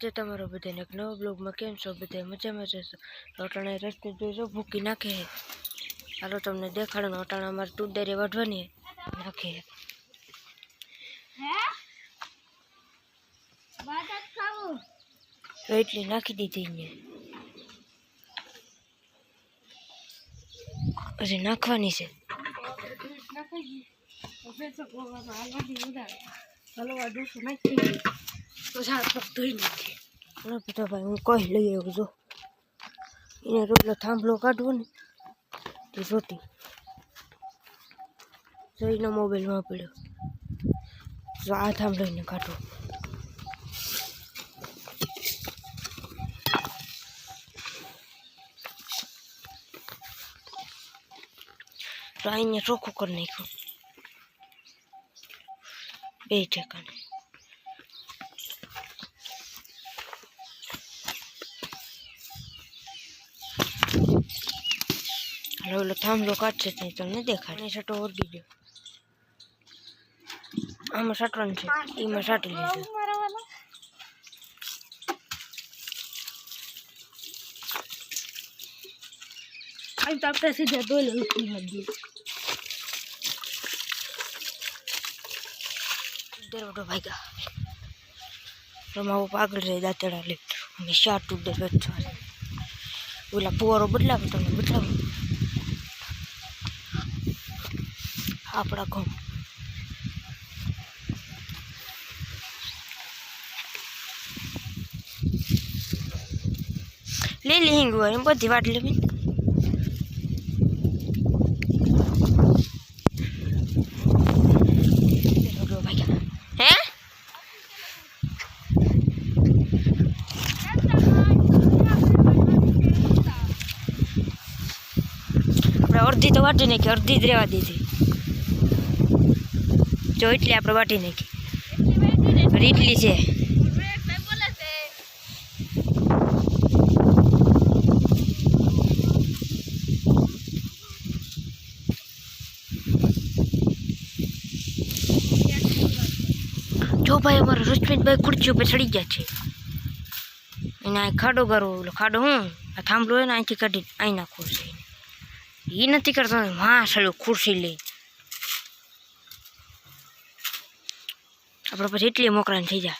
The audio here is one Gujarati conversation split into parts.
સ્વાગત છે તમારો બધાને એક નવો બ્લોગમાં કેમ છો? બધા મજામાં જશો અટાણા રસ્તે જોઈશો ભૂકી નાખે છે હાલો તમને દેખાડો અટાણા અમારે તુડેરી વાઢવાની. નાખે. એટલી નાખી દીધી ને હજી નાખવાની છે. ના બેટા ભાઈ હું કહી લઈ આવ્યો જો. એને રોટલો થાંભલો કાઢવો ને, તે રોટી જોઈને મોબાઈલમાં પડ્યો. જો આ થાંભલો એને કાઢવો. તો અહીંયા ચોખ્ખું કરી નાખ્યું. এই ঠিকানা हलो हम लोग अच्छे थे, तुमने देखा नहीं? शर्ट और वीडियो हम शर्ट रन से ये मैं शर्ट ले लिया अब तब तक सीधा दो लोग लग गए મોટો ભાગ્યા રમાવો પાગલ રહે દાંતડા લે. અમે શાર્ટ ઉડે વેચવા ઓલા પુવારો બદલાવે, તમે બદલાવો. આપણા ઘઉં. લીલી એમ બધી વાટ લેવી ભાગ્યા હે આપણે અડધી તો વાટી નાખી, અડધી જ રહેવા દીધી. જો એટલી આપણે વાટી નાખી. ઇડલી છે. જો ભાઈ, અમારા રશ્મિતભાઈ ખુરશી ઉપર ચડી ગયા છે. એને ખાડો કરવો ખાડો હું આ થાંભલો હોય ને અહીંથી કાઢી અહીં નાખું એ નથી કરતો માં સાલું ખુરશી લઈ. આપણે પછી એટલી મોકરાને થઈ જાય.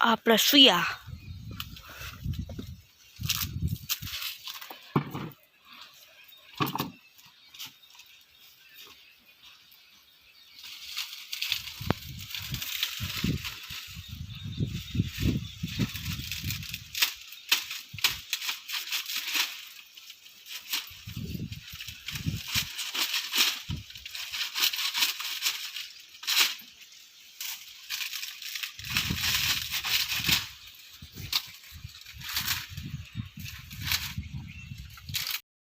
આપણે સુયા.